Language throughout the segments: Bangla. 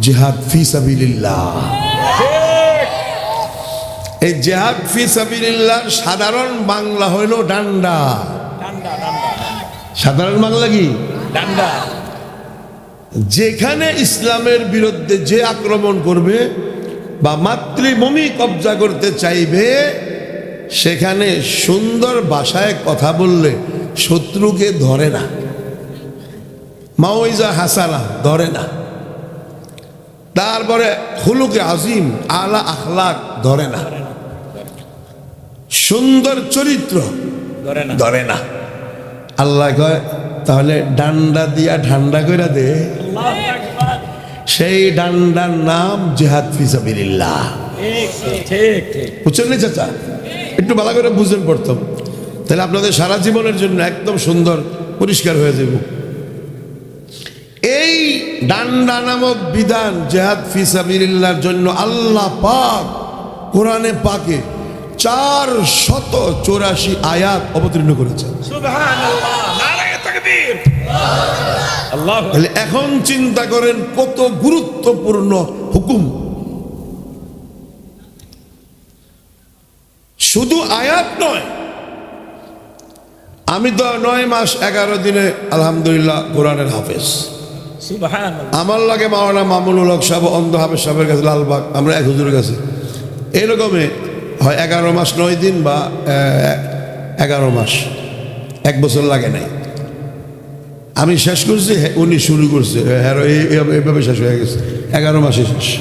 জেহাদ ফি সাবিলিল্লাহ। এই জেহাদ ফি সাবিলিল্লাহ সাধারণ বাংলা হইল ডান্ডা। সাধারণ বাংলা কি? ডান্ডা। যেখানে ইসলামের বিরুদ্ধে যে আক্রমণ করবে বা মাতৃভূমি কবজা করতে চাইবে সেখানে সুন্দর ভাষায় কথা বললে শত্রুকে ধরে না। মাওইজা হাসানা ধরে না। তারপরে হুলুকে আজিম আলা আখলাক ধরে না। সুন্দর চরিত্র ধরে না। আল্লাহ কয় তাহলে ডান্ডা দিয়া ঠান্ডা করে দে। সেই ডান্ডার নাম জেহাদ ফিসাবিল্লাহ বুঝছেন চাচা? একটু ভালো করে বুঝেন প্রথম। তাহলে আপনাদের সারা জীবনের জন্য একদম সুন্দর পরিষ্কার হয়ে যাব এই ডান্ডা নামক বিধান জেহাদ ফিসাবিল্লাহর জন্য আল্লাহ পাক কোরআনে পাকে চার শত চৌরাশি আয়াত অবতীর্ণ করেছেন। সুবহানাল্লাহ। নারায়ে তাকবীর। আল্লাহু তাহলে এখন চিন্তা করেন কত গুরুত্বপূর্ণ হুকুম। শুধু আয়াত নয় আমি তো নয় মাস এগারো দিনে আলহামদুলিল্লাহ কোরআনের হাফেজ। আমার লাগে মাওলানা মামুনুল হক সাহেব অন্ধ হাফেজ সাহেবের কাছে লালবাগ আমরা এক হুজুরের কাছে। এরকমে হয় এগারো মাস নয় দিন বা এগারো মাস এক বছর লাগে নাই। আমি শেষ করছি উনি শুরু করছে। হ্যাঁ এই- এই- এইভাবে শেষ হয়ে গেছে। এগারো মাসে শেষ।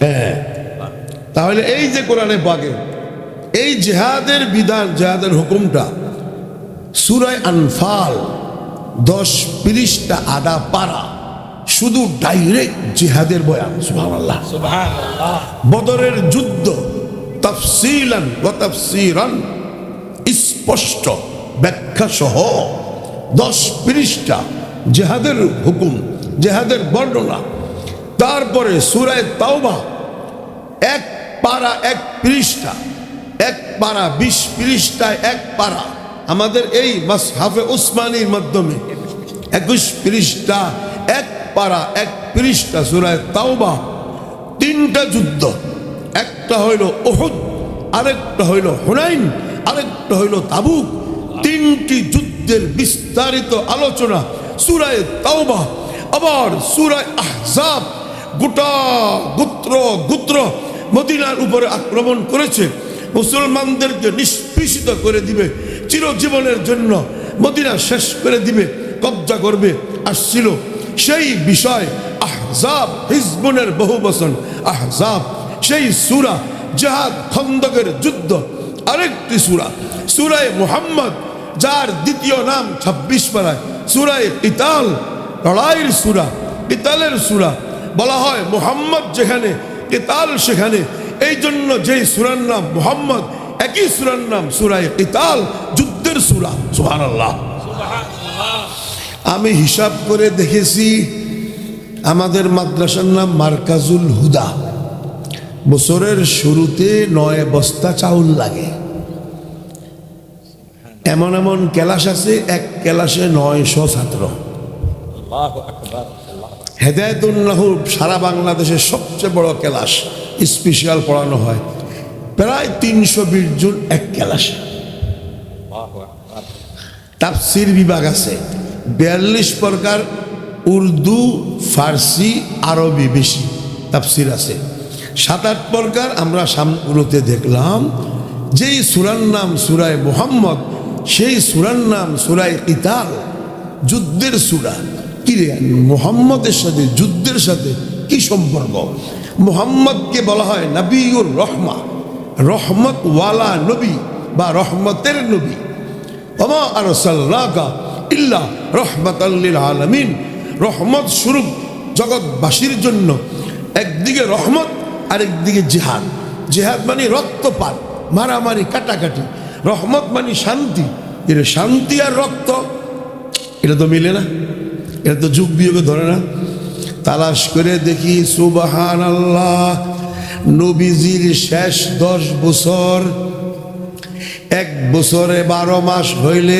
হ্যাঁ। তাহলে এই যে কোরআনে পাকে এই জেহাদের বিধান জেহাদের হুকুমটা সুরায় আনফাল দশ তিরিশটা আডা পারা শুধু ডাইরেক্ট জেহাদের বয়ান সুবহানাল্লাহ। বদরের যুদ্ধ তাফসিলান তাফসিরান স্পষ্ট ব্যাখ্যা সহ দশ পৃষ্ঠা জেহাদের হুকুম জেহাদের বর্ণনা। তারপরে সুরায় তাওবা এক পারা এক পৃষ্ঠা এক পারা বিশ পৃষ্ঠায় এক পারা আমাদের এই মাসহাফে উসমানির মাধ্যমে একুশ পৃষ্ঠা, এক পারা, এক পৃষ্ঠা সুরায় তাওবা, তিনটা যুদ্ধ। একটা হইল ওহুদ আরেকটা হইল হুনাইন, আরেকটা হইল তাবুক। তিনটি যুদ্ধের বিস্তারিত আলোচনা সুরায় তাওবা, আবার সুরায় আহজাব গোটা গোত্র গোত্র মদিনার উপরে আক্রমণ করেছে। মুসলমানদেরকে নিষ্পৃষিত করে দিবে। চিরজীবনের জন্য মদিনা শেষ করে দিবে, কবজা করবে, আসছিল। সেই বিষয় আহজাব, হিজবুনের বহু বচন আহজাব। সেই সুরা জাহাদ খন্দকের যুদ্ধ, আরেকটি সুরা, সুরায় মোহাম্মদ, যার দ্বিতীয় নাম ছাব্বিশ পাড়ায়, সুরায় ইতাল, লড়াইয়ের সুরা, ইতালের সুরা। বলা হয় মোহাম্মদ যেখানে, ইতাল সেখানে। এই জন্য যেই সুরার নাম মুহাম্মদ একই সুরার নাম সুরায় ইতাল যুদ্ধের সুরা। সুবহানাল্লাহ। আমি হিসাব করে দেখেছি আমাদের মাদ্রাসার নাম মার্কাজুল হুদা। বছরের শুরুতে নয় বস্তা চাউল লাগে। এমন এমন ক্লাস আছে এক ক্লাসে নয়শো ছাত্র। আল্লাহু আল্লাহু হেদায়তুল্লাহুর সারা বাংলাদেশের সবচেয়ে বড় ক্লাস স্পেশাল পড়ানো হয়। প্রায় তিনশো বিশ জন এক ক্লাসে। তাফসির বিভাগ আছে। বিয়াল্লিশ প্রকার উর্দু ফার্সি আরবি বেশি তাফসির আছে। সাত আট প্রকার আমরা সামগুলোতে দেখলাম। যেই সুরার নাম সুরায় মোহাম্মদ সেই সুরার নাম সুরায় ইতাল যুদ্ধের সুরা। কি রে মোহাম্মদের সাথে যুদ্ধের সাথে কি সম্পর্ক? মোহাম্মদকে বলা হয় নবীউর রহমা। রহমত ওয়ালা নবী বা রহমতের নবী। ওমা আরসাল্লাকা ইল্লা রহমাতাল্লিল আলামিন। রহমত স্বরূপ জগৎবাসীর জন্য একদিকে রহমত, আরেকদিকে জিহাদ। জিহাদ মানে রক্তপাত, মারামারি, কাটাকাটি। রহমত মানে শান্তি। এটা শান্তি আর রক্ত, এটা তো মিলে না। এটা তো যুগ বিয়োগে ধরে না। তালাশ করে দেখি সুবাহান আল্লাহ নবীজির শেষ দশ বছর এক বছরে বারো মাস হইলে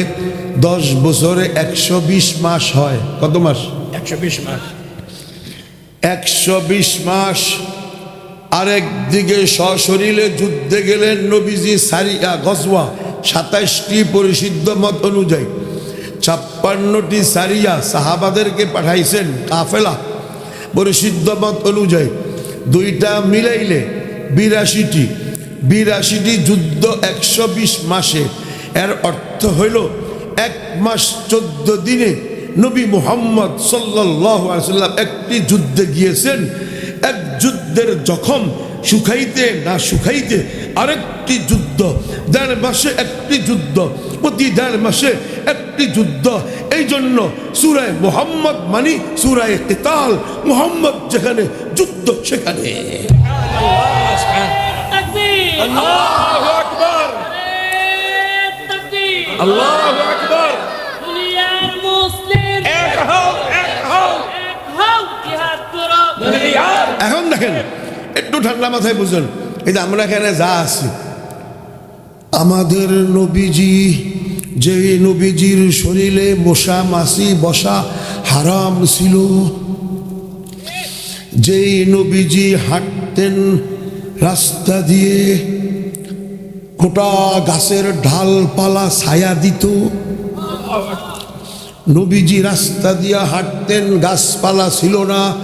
দশ বছরে একশো বিশ মাস হয়। কত মাস? একশো বিশ মাস। একশো বিশ মাস। আরেক দিকে সশরীরে যুদ্ধে গেলেন নবীজি সারিয়া গজওয়া সাতাইশটি পরিসিদ্ধ মত অনুযায়ী। ছাপ্পান্নটি সারিয়া সাহাবাদেরকে পাঠাইছেন কাফেলা পরিসিদ্ধ মত অনুযায়ী। দুইটা মিলাইলে বিরাশিটি। বিরাশিটি যুদ্ধ একশো বিশ মাসে। এর অর্থ হইল এক মাস চোদ্দ দিনে নবী মুহাম্মদ সাল্লাহ আসাল্লাম একটি যুদ্ধে গিয়েছেন। এক যুদ্ধের জখম সুখাইতে না সুখাইতে আরেকটি যুদ্ধ দেড় মাসে একটি যুদ্ধ প্রতি দেড় মাসে একটি যুদ্ধ। এই জন্য সুরায় মোহাম্মদ মানি সুরায় কেতাল মোহাম্মদ যেখানে যুদ্ধ সেখানে। এখন দেখেন একটু ঠান্ডা মাথায় বুঝুন। এই আমরা এখানে যা আছি। আমাদের নবীজি যে নবীজির শরীরে মশা মাসি বসা হারাম ছিল। যেই নবীজি হাঁটতেন রাস্তা দিয়ে, গোটা গাছের ডালপালা ছায়া দিত। নবীজি রাস্তা দিয়ে হাঁটতেন, গাছপালা ছিল না।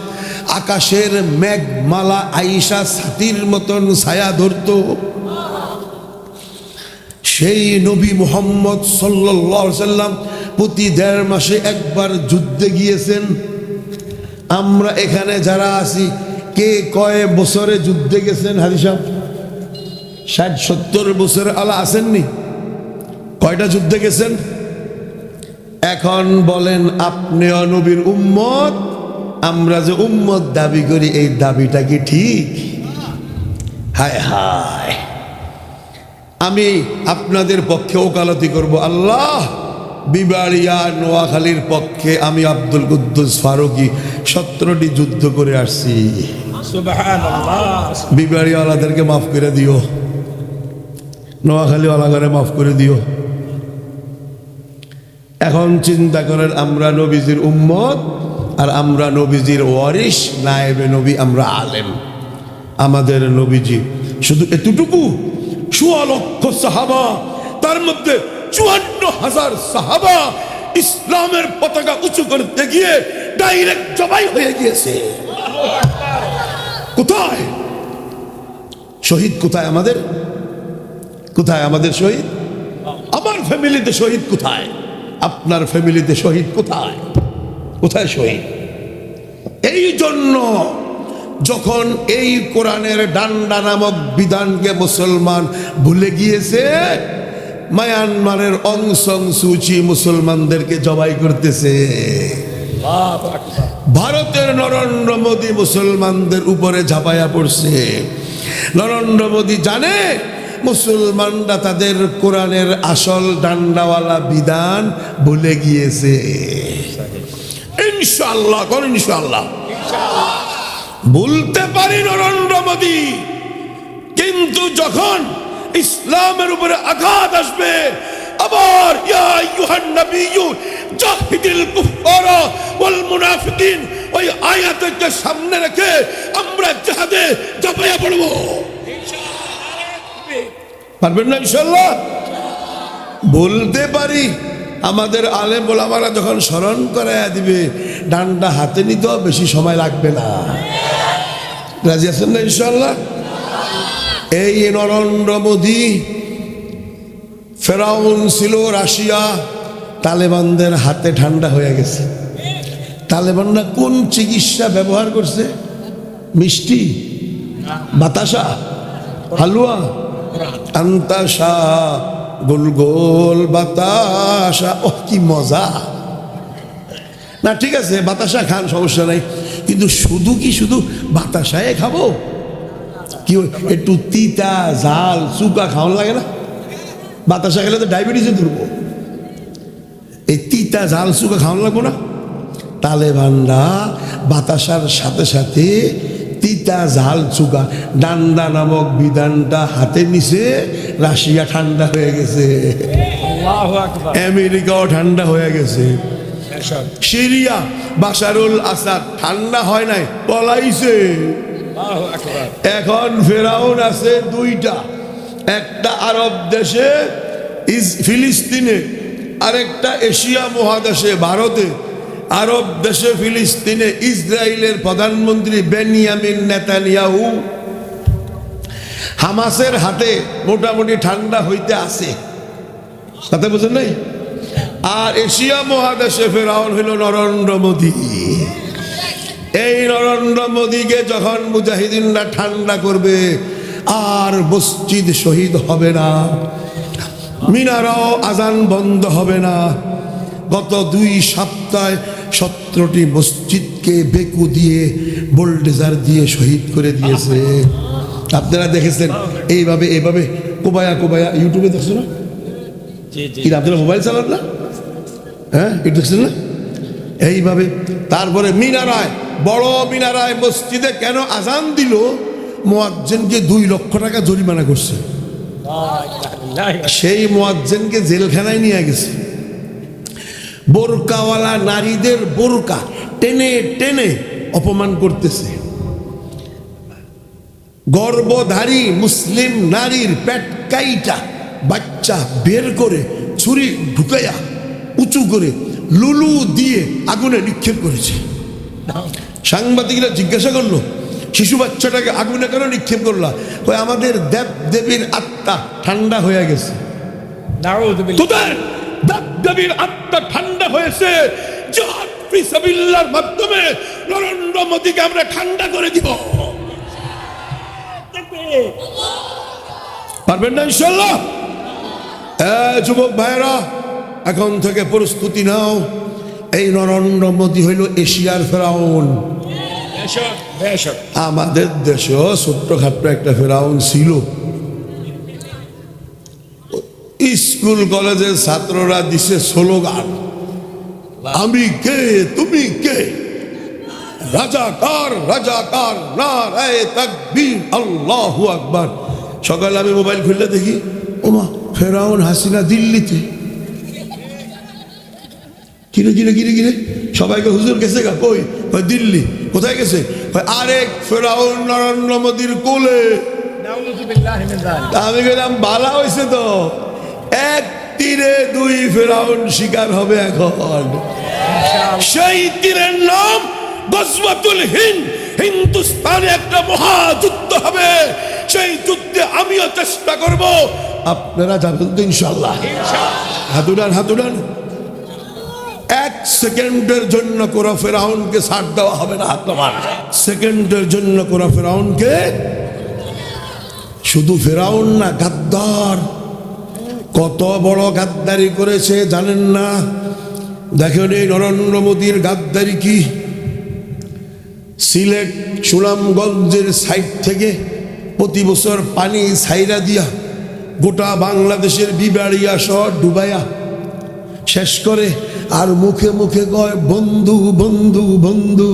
আকাশের মেঘমালা আইসা ছাতির মতন ছায়া ধরত। সেই নবী মোহাম্মদ সাল্লাম প্রতি দেড় মাসে একবার যুদ্ধে গিয়েছেন। আমরা এখানে যারা আছি, কে কয় বছরে যুদ্ধে গেছেন হারিসাব ষাট, সত্তর বছর আলা আসেননি কয়টা যুদ্ধে গেছেন? এখন বলেন, আপনিও নবীর উম্মত? আমরা যে উম্মত দাবি করি এই দাবিটা কি ঠিক? হায় হায়। আমি আপনাদের পক্ষে ওকালতি করব আল্লাহ। বিবাড়িয়া নোয়াখালীর পক্ষে আমি আব্দুল কুদ্দুস ফারুকি সতেরোটি যুদ্ধ করে আসছি। বিবাড়িওয়ালাদেরকে মাফ করে দিও। নোয়াখালীওয়ালা করে মাফ করে দিও। এখন চিন্তা করেন আমরা নবীজির উম্মত আর আমরা নবীজির ওয়ারিস নায়েবে নবী আমরা আলেম। আমাদের নবীজি শুধু এতটুকু লক্ষ সাহাবা, তার মধ্যে চুয়ান্ন হাজার সাহাবা ইসলামের পতাকা উঁচু করতে গিয়ে ডাইরেক্ট জবাই হয়ে গিয়েছে। কোথায়? শহীদ কোথায় আমাদের? কোথায় আমাদের শহীদ? আমার ফ্যামিলিতে শহীদ কোথায়? আপনার ফ্যামিলিতে শহীদ কোথায়? কোথায় শহীদ এই জন্য যখন এই কোরআনের ডান্ডা নামক বিধানকে মুসলমান ভুলে গিয়েছে মায়ানমারের অংশং সুচি মুসলমানদেরকে জবাই করতেছে। ভারতের নরেন্দ্র মোদী মুসলমানদের উপরে ঝাঁপাইয়া পড়ছে। নরেন্দ্র মোদী জানে মুসলমানরা তাদের কোরআনের আসল ডান্ডাওয়ালা বিধান ভুলে গিয়েছে। ইনশাল্লাহ কোন ইনশাল্লাহ বলতে পারি নরেন্দ্র মোদী, কিন্তু যখন ইসলামের উপরে আঘাত আসবে, আবার ইয়া আইয়ুহান নাবিয়্যু জাহিদিল কুফারা ওয়াল মুনাফিকিন, ওই আয়াতকে সামনে রেখে আমরা জিহাদে ঝাঁপাইয়া পড়ব। পারবেন না ইনশাল্লাহ বলতে পারি আমাদের আলেম ওলামারা যখন স্মরণ করাইয়া দিবে ডান্ডা হাতে নিতেও বেশি সময় লাগবে না। রাজি আছেন না ইনশাল্লাহ এই নরেন্দ্র মোদী, ফেরাউন ছিল রাশিয়া, তালেবানদের হাতে ঠান্ডা হয়ে গেছে। তালেবানরা কোন চিকিৎসা ব্যবহার করছে? মিষ্টি? বাতাসা? হালুয়া? আন্তাসা? গোল গোল বাতাসা। ও কি মজা। না, ঠিক আছে, বাতাসা খান, সমস্যা নাই। কিন্তু শুধু কি শুধু বাতাসায় খাব? কি একটু তিতা, ঝাল চুকা খাওয়ান লাগে না? বাতাসা খেলে তো ডায়াবেটিসে ধরবো। এই তিতা, ঝাল চুকা খাওয়ান লাগবো না? তালেবানরা বাতাসার সাথে সাথে তিতা, ঝাল চুকা ডান্ডা নামক বিধানটা হাতে নিছে রাশিয়া ঠান্ডা হয়ে গেছে। আমেরিকাও ঠান্ডা হয়ে গেছে। সিরিয়া বাসারুল আসাদ ঠান্ডা হয় নাই পলাইছে। এখন ফেরাউন আছে দুইটা। একটা আরব দেশে ফিলিস্তিনে আরেকটা এশিয়া মহাদেশে ভারতে। আরব দেশে ফিলিস্তিনে ইসরায়েলের প্রধানমন্ত্রী বেনিয়ামিন নেতানিয়াহু হামাসের হাতে মোটামুটি ঠান্ডা হইতে আছে। তাতে বুঝেন নাই? আর এশিয়া মহাদেশে ফেরাউন হইল নরেন্দ্র মোদী। এই নরেন্দ্র মোদীকে যখন মুজাহিদিনরা ঠান্ডা করবে, আর মসজিদ শহীদ হবে না, মিনারাও আজান বন্ধ হবে না, গত দুই সপ্তাহে সতেরোটি মসজিদকে বেকু দিয়ে, বোল্ডেজার দিয়ে শহীদ করে দিয়েছে। আপনারা দেখেছেন এইভাবে এইভাবে। কোবায়া কোবায়া ইউটিউবে দেখছ না? জি জি। কি আপনারা মোবাইল চালান না? হ্যাঁ এটা দেখছেন না? এইভাবে। তারপরে মিনারায় বড় মিনারায় মসজিদে কেন আজান দিল? মোয়াজ্জেনকে দুই লক্ষ টাকা জরিমানা করছে। সেই মোয়াজ্জেনকে জেলখানায় নিয়ে গেছে। বোরকাওয়ালা নারীদের বোরকা টেনে টেনে অপমান করতেছে। গর্ভধারী মুসলিম নারীর পেট কাইটা বাচ্চা বের করে ছুরি ঢুকাইয়া উঁচু করে লুলু দিয়ে আগুনে নিক্ষেপ করেছে। সাংবাদিকরা জিজ্ঞাসা করল শিশু বাচ্চাটাকে আগুনে কেন নিক্ষেপ করলা? ওই আমাদের দেব দেবীর আত্মা ঠান্ডা হয়ে গেছে। তোদের দেব দেবীর আত্মা ঠান্ডা হয়েছে। জিহাদ মাধ্যমে নরেন্দ্র মোদীকে আমরা ঠান্ডা করে দিব। পারবেন না ইনশাল্লাহ যুবক ভাইরা এখন থেকে প্রস্তুতি নাও। এই নরেন্দ্র মোদী হইল এশিয়ার ফেরাউন। আমাদের দেশেও ছোট্টখাট্ট একটা ফেরাউন ছিল। স্কুল, কলেজের ছাত্ররা দিছে স্লোগান, আমি কে? তুমি কে? রাজাকার রাজাকার না রায় তাকবীর, আল্লাহু আকবার। সকালে আমি মোবাইল খুললে দেখি, ওমা, ফেরাউন হাসিনা দিল্লিতে। কিরে কিরে কিরে কিরে? সবাইকে হুজুর গেছে গা? কই? কই, দিল্লি। কোথায় গেছে? আরেক ফেরাউন নরেন্দ্র মোদীর কোলে। আমি গেলাম, বালা হয়েছে তো। এক তীরে দুই ফেরাউন শিকার হবে এখন। সেই তীরের নাম গজওয়াতুল হিন্দ। হিন্দুস্তানে একটা মহাযুদ্ধ হবে। সেই যুদ্ধে আমিও চেষ্টা করব। আপনারা যাবেন তো ইনশাল্লাহ হাতুডান হাতুডান। এক সেকেন্ডের জন্য কোরা ফেরাউনকে ছাড় দেওয়া হবে না তোমার সেকেন্ডের জন্য কোরা ফেরাউনকে শুধু ফেরাউন না গাদ্দার। কত বড় গাদ্দারি করেছে জানেন না? দেখেন এই নরেন্দ্র মোদীর গাদ্দারি কি? সিলেট সুনামগঞ্জের সাইড থেকে প্রতি বছর পানি ছাইরা দিয়া গোটা বাংলাদেশের বিবাড়িয়া শহর ডুবাইয়া শেষ করে আর মুখে মুখে কয়, বন্ধু বন্ধু বন্ধু।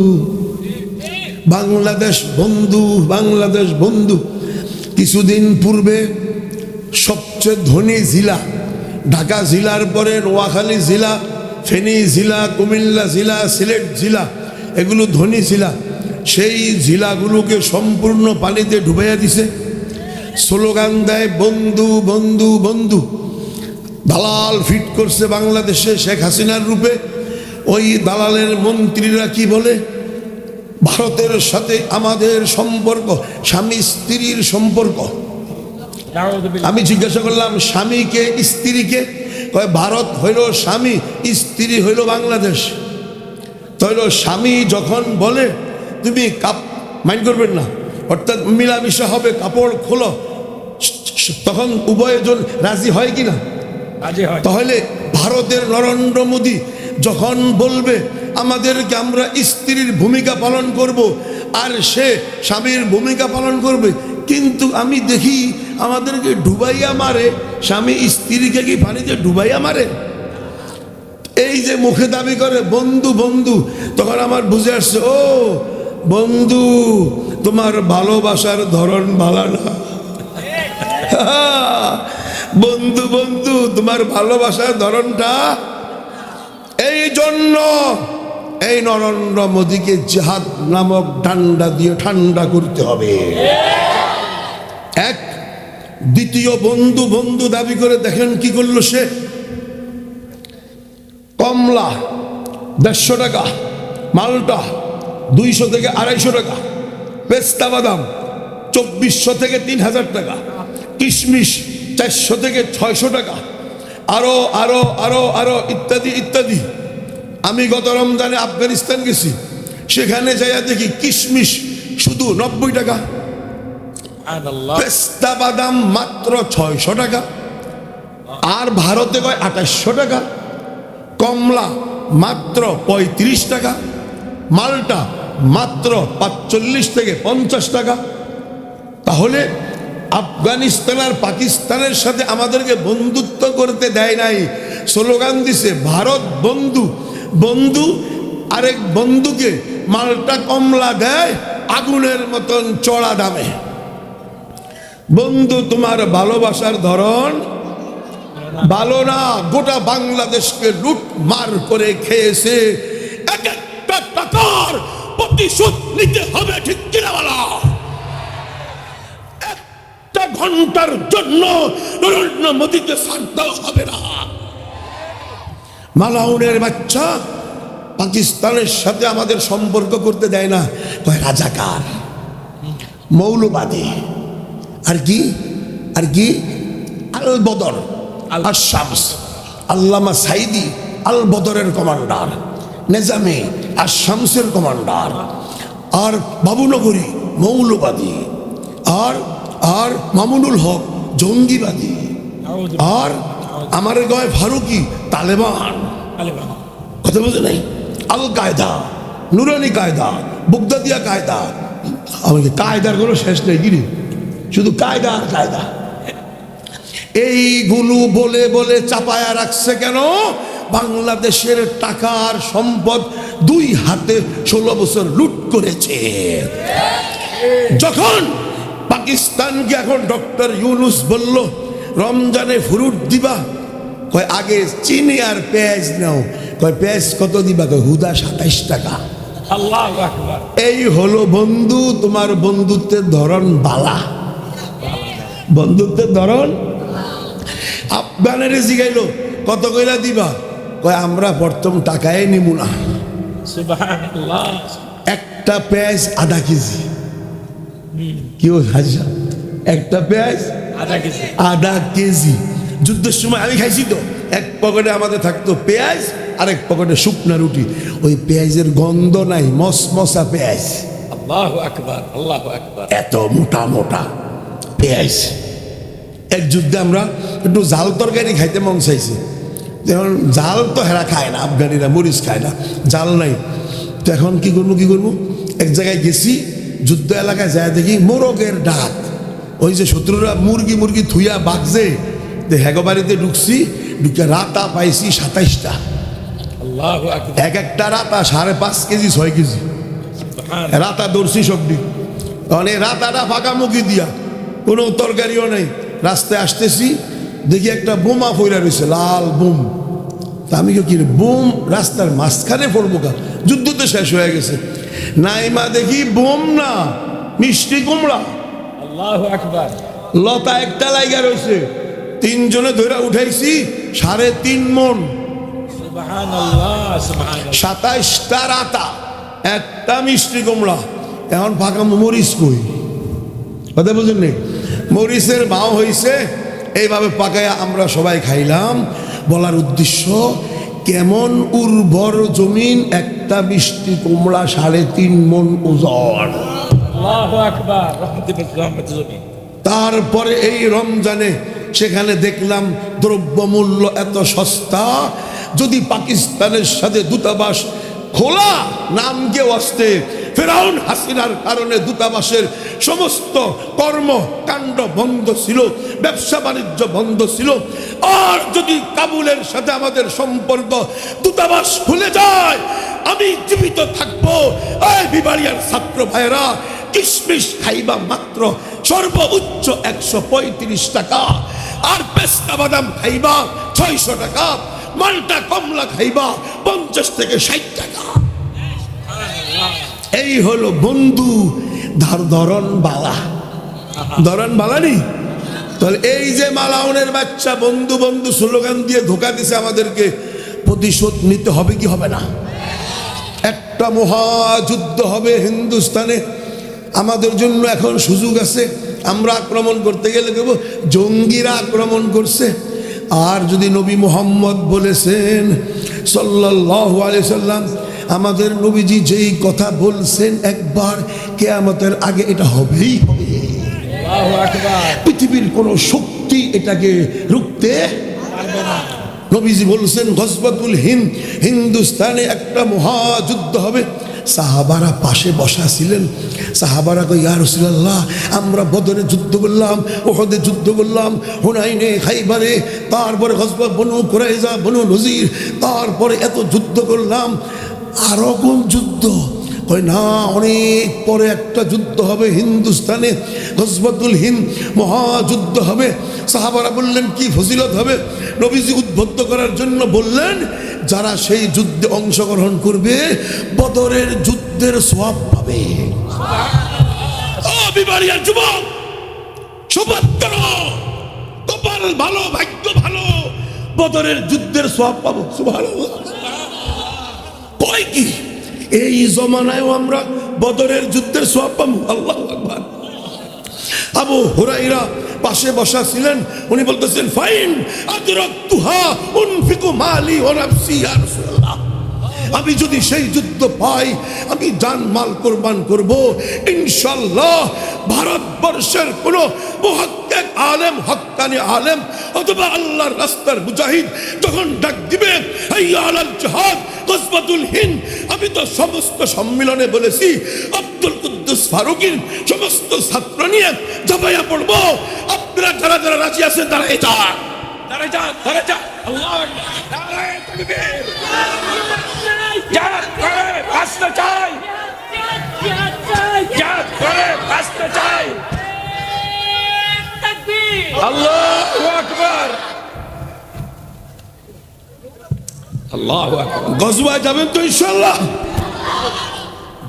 বাংলাদেশ বন্ধু বাংলাদেশ বন্ধু। কিছুদিন পূর্বে সবচেয়ে ধনী জেলা, ঢাকা জেলার পরে নোয়াখালী জেলা, ফেনী জেলা, কুমিল্লা জেলা, সিলেট জেলা, এগুলো ধনী জেলা। সেই জেলাগুলোকে সম্পূর্ণ পানিতে ডুবাইয়া দিছে। স্লোগান দেয়, বন্ধু বন্ধু বন্ধু। দালাল ফিট করছে বাংলাদেশে শেখ হাসিনার রূপে। ওই দালালের মন্ত্রীরা কি বলে? ভারতের সাথে আমাদের সম্পর্ক, স্বামী স্ত্রীর সম্পর্ক। আমি জিজ্ঞাসা করলাম স্বামীকে স্ত্রীকে কয়, ভারত হইল স্বামী, স্ত্রী হইল বাংলাদেশ। তৈল স্বামী যখন বলে তুমি কাপ মাইন্ড করবেন না। অর্থাৎ মিলামিশা হবে কাপড় খোলো। তখন উভয়জন রাজি হয় কি না? তাহলে ভারতের নরেন্দ্র মোদী যখন বলবে আমাদেরকে আমরা স্ত্রীর ভূমিকা পালন করব আর সে স্বামীর ভূমিকা পালন করবে কিন্তু আমি দেখি আমাদেরকে ডুবাইয়া মারে স্বামী স্ত্রীকে কি পানিতে ডুবাইয়া মারে? এই যে মুখে দাবি করে বন্ধু বন্ধু তখন আমার বুঝে আসছে ও বন্ধু, তোমার ভালোবাসার ধরন ভালো না। বন্ধু বন্ধু, তোমার ভালোবাসার ধরনটা এই জন্য এই নরেন্দ্র মোদীকে জাহাদ নামক ডান্ডা দিয়ে ঠান্ডা করতে হবে। এক, দ্বিতীয় বন্ধু বন্ধু দাবি করে দেখেন কি করল সে। কমলা, দেড়শো টাকা, মালটা দুইশো থেকে আড়াইশো টাকা। পেস্তা বাদাম চব্বিশশো থেকে তিন হাজার টাকা। কিশমিশ চারশো থেকে ছয়শো টাকা। আরও আরও আরও আরও ইত্যাদি ইত্যাদি। আমি গত রমজানে আফগানিস্তান গেছি। সেখানে যাইয়া দেখি কিশমিশ শুধু নব্বই টাকা। পেস্তা বাদাম মাত্র ছয়শো টাকা। আর ভারতে কয় আঠাশশো টাকা। কমলা মাত্র পঁয়ত্রিশ টাকা। মালটা মাত্র পাঁচচল্লিশ থেকে পঞ্চাশ টাকা। তাহলে আফগানিস্তান আর পাকিস্তানের সাথে আমাদেরকে বন্ধুত্ব করতে দেয় নাই। স্লোগান দিছে, ভারত বন্ধু। বন্ধু, আরেক বন্ধুকে মালটা কমলা দেয়, আগুনের মতন চড়া দামে। বন্ধু, তোমার ভালোবাসার ধরন ভালো না, গোটা বাংলাদেশকে লুট মার করে খেয়েছে। প্রতিশোধ নিতে হবে ঠিক কিনা বলা? একটা ঘণ্টার জন্য নরেন্দ্র মোদীকে দেওয়া হবে না। মালাউনের বাচ্চা পাকিস্তানের সাথে আমাদের সম্পর্ক করতে দেয় না। কয় রাজাকার মৌলবাদী। আর কি? আর কি? আল বদর শামস আল্লামা সাইদি আল বদরের কমান্ডার। নেজামে আর শামসের কমান্ডার আর বাবুনগরী মৌলবাদী আর আর মামুনুল হক জঙ্গিবাদী আর আমার গয় ফারুকি তালেবান। কথা বলতে নাই? আল কায়দা নুরানি কায়দা বুগদাদিয়া কায়দা। আমাকে কায়দার কোনো শেষ নেই গিরি শুধু কায়দা আর কায়দা। এইগুলো বলে বলে চাপায়া রাখছে কেন? বাংলাদেশের টাকার সম্পদ দুই হাতে ষোলো বছর লুট করেছে। যখন পাকিস্তানকে এখন ডক্টর ইউনুস বলল রমজানে ফুরুট দিবা? কয় আগে চিনি আর পেঁয়াজ নাও। কয় পেঁয়াজ কত দিবা? কয় হুদা সাতাইশ টাকা। আল্লাহ এই হলো বন্ধু তোমার বন্ধুত্বের ধরন বালা। বন্ধুত্বের ধরন? আফগানের জিগাইলো কত কইলা দিবা? কয় আমরা প্রথম টাকায় নিমু না। একটা পেঁয়াজ আধা কেজি। কি হাজি একটা পেঁয়াজ আধা কেজি। আধা কেজি। যুদ্ধের সময় আমি খাইছি তো। এক পকেটে আমাদের থাকতো পেঁয়াজ আর এক পকেটে শুকনা রুটি। ওই পেঁয়াজের গন্ধ নাই মসমসা পেঁয়াজ। আল্লাহ আকবার আল্লাহ আকবার। এত মোটা মোটা পেঁয়াজ। এক যুদ্ধে আমরা একটু জাল তরকারি খাইতে মন চাইছে। যেমন জাল তো হেরা খায় না আফগানিরা মরিচ খায় না জাল নাই। তো এখন কি করব কি করব? এক জায়গায় গেছি যুদ্ধ এলাকায় যায় দেখি মোরগের ডাক। ওই যে শত্রুরা মুরগি মুরগি থুইয়া বাগজে হেগো বাড়িতে ঢুকছি ঢুকে রাতা পাইছি সাতাইশটা। এক একটা রাতা সাড়ে পাঁচ কেজি ছয় কেজি। রাতা দর্শি সবটি এই রাতাটা ফাঁকা মুখি দিয়া কোনো তরকারিও নেই। রাস্তায় আসতেছি দেখি একটা বোমা ফইরা রয়েছে লাল বোম। তা আমি কি বোম রাস্তার মাঝখানে পড়ব কা যুদ্ধ তো শেষ হয়ে গেছে। নাইমা দেখি বোম না মিষ্টি কুমড়া। লতা একটা লাইগা রয়েছে তিনজনে ধরে উঠাইছি সাড়ে তিন মন। সাতাইশটা রাতা একটা মিষ্টি কুমড়া। এখন ফাঁকা মরিচ কই? কথা বুঝুন নেই মরিচের ভাও হইছে এইভাবে পাকায়া আমরা সবাই খাইলাম। বলার উদ্দেশ্য কেমন উর্বর জমিন একটা মিষ্টি কুমড়া সাড়ে তিন মন রহমতুল্লাহ তারপরে এই রমজানে সেখানে দেখলাম দ্রব্যমূল্য এত সস্তা যদি পাকিস্তানের সাথে দূতাবাস খোলা নাম কেউ আসতে ফেরাউন হাসিনার কারণে দূতাবাসের সমস্ত কর্মকাণ্ড বন্ধ ছিল, ব্যবসা বাণিজ্য বন্ধ ছিল। আর যদি কাবুলের সাথে আমাদের সম্পর্ক দূতাবাস খুলে যায়, আমি জীবিত থাকব। এই বিবাড়িয়ার ছাত্র ভাইয়েরা, কিশমিশ খাইবা মাত্র সর্বোচ্চ একশো পঁয়ত্রিশ টাকা। আর পেস্তা বাদাম খাইবা ছয়শো টাকা। মালটা কমলা খাইবা পঞ্চাশ থেকে ষাট টাকা। এই হলো বন্ধু ধর ধরন বালা। ধরন বালা নি তাহলে এই যে মালাউনের বাচ্চা বন্ধু বন্ধু স্লোগান দিয়ে ধোকা দিছে আমাদেরকে, প্রতিশোধ নিতে হবে কি হবে না? একটা মহাযুদ্ধ হবে হিন্দুস্তানে। আমাদের জন্য এখন সুযোগ আছে। আমরা আক্রমণ করতে গেলে কেব জঙ্গিরা আক্রমণ করছে। আর যদি নবী মোহাম্মদ বলেছেন, সাল্লাল্লাহু আলাইহি সাল্লাম আমাদের নবীজি যেই কথা বলছেন একবার কেয়ামতের আগে এটা হবেই হবে। পৃথিবীর কোনো শক্তি এটাকে রুখতে পারবে না। নবীজি বলছেন গজবাতুল হিন্দ হিন্দুস্তানে একটা মহাযুদ্ধ হবে। সাহাবারা পাশে বসা ছিলেন। সাহাবারা কই ইয়া রাসূলুল্লাহ আমরা বদরে যুদ্ধ করলাম ওহদে যুদ্ধ করলাম হুনাইনে খাইবারে তারপরে গজবা বনু কুরাইজা বনু নজির তারপরে এত যুদ্ধ করলাম আরও কোন যুদ্ধ? কয়, না, অনেক পরে একটা যুদ্ধ হবে হিন্দুস্তানে। গজবাতুল হিন্দ মহাযুদ্ধ হবে। সাহাবারা বললেন, কি ফজিলত হবে? নবীজি উদ্বুদ্ধ করার জন্য বললেন, যারা সেই যুদ্ধে অংশগ্রহণ করবে, বদরের যুদ্ধের সোয়াব পাবে। ভালো, ভাগ্য ভালো, বদরের যুদ্ধের সোয়াব পাবো। সুবহানাল্লাহ। কয় কি? এই জমানায়ও আমরা বদরের যুদ্ধের সব পাবো আল্লাহ আবু হুরাইরা পাশে বসা ছিলেন। উনি বলতেছেন, ফাইন আদরাকতুহা, উনফিকু মালি ওয়া নাফসি ইয়া রাসূলুল্লাহ। আমি যদি সেই যুদ্ধ পাই, আমি জান মাল কোরবান করব। ইনশাল্লাহ ভারতবর্ষের কোন আলেম, হক্কানি আলেম অথবা আল্লাহর রাস্তার মুজাহিদ তখন ডাক দিবে আমি তো সমস্ত সম্মেলনে বলেছি, আব্দুল কুদ্দুস ফারুকির সমস্ত ছাত্র নিয়ে ঝাপাইয়া পড়ব। আপনারা যারা যারা রাজি আছেন, তারা এটা ধরে যা ধরে যা আল্লাহু জাত করে বাঁচতে চাই জাত করে বাঁচতে চাই আল্লাহ আকবার আল্লাহ গজুয়া যাবেন তো ইনশাল্লাহ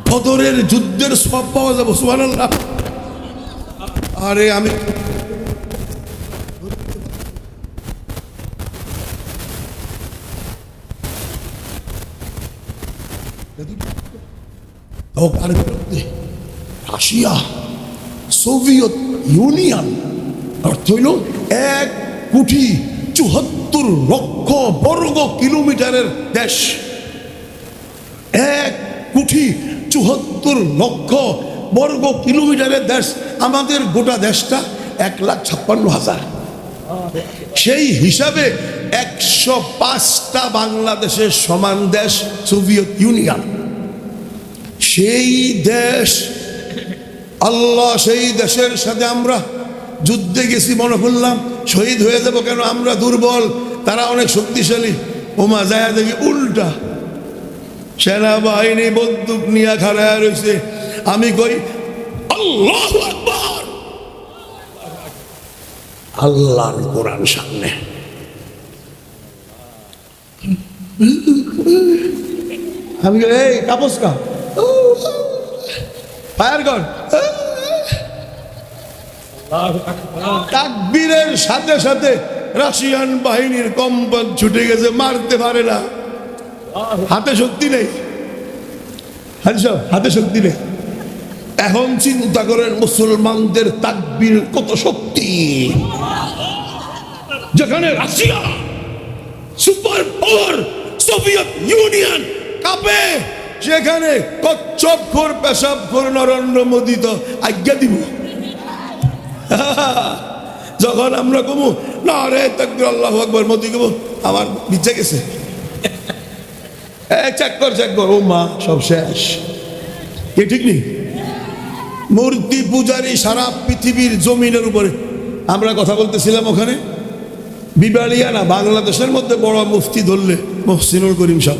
বদরের যুদ্ধের সব পাওয়া যাব আরে আমি আর বিরুদ্ধে। রাশিয়া, সোভিয়েত ইউনিয়ন, অর্থ হইল এক কোটি চুহাত্তর লক্ষ বর্গ কিলোমিটারের দেশ। এক কোটি চুহাত্তর লক্ষ বর্গ কিলোমিটারের দেশ, আমাদের গোটা দেশটা এক লাখ ছাপ্পান্ন হাজার। সেই হিসাবে একশো পাঁচটা বাংলাদেশের সমান দেশ সোভিয়েত ইউনিয়ন। সেই দেশ, আল্লাহ সেই দেশের সাথে আমরা যুদ্ধে গেছি মনে করলাম, শহীদ হয়ে যাব কেন আমরা দুর্বল, তারা অনেক শক্তিশালী। ওমা যায় দেখি উল্টা। সেনাবাহিনী বন্দুক নিয়ে খাড়ায় রয়েছে। আমি কই, আল্লাহ আল্লাহর কোরআন সামনে। আমি এই কাপস ফায়ার আকবার তাকবীরের সাথে সাথে রাশিয়ান বাহিনীর কম্পন ছুটে গেছে, মারতে পারে না। হাতে শক্তি নেই। হাতে শক্তি নেই। এখন চিন্তা করেন, মুসলমানদের তাকবীর কত শক্তি। যেখানে Russia, super power, Soviet Union কাঁপে। সেখানে কচ্ছপ খোর পেশাব খোর নরেন্দ্র মোদী তো আজ্ঞা দিব। যখন আমরা কমু, না রে আল্লাহ আকবর, মোদি কমু আমার বিচ্ছে গেছে। চেক কর চেক কর। ও মা, সব শেষ। কি, ঠিক নেই? মূর্তি পূজারি সারা পৃথিবীর জমিনের উপরে। আমরা কথা বলতেছিলাম ওখানে। বিবাড়িয়া না বাংলাদেশের মধ্যে বড় মুফতি ধরলে, মহসিনুল করিম আকবার।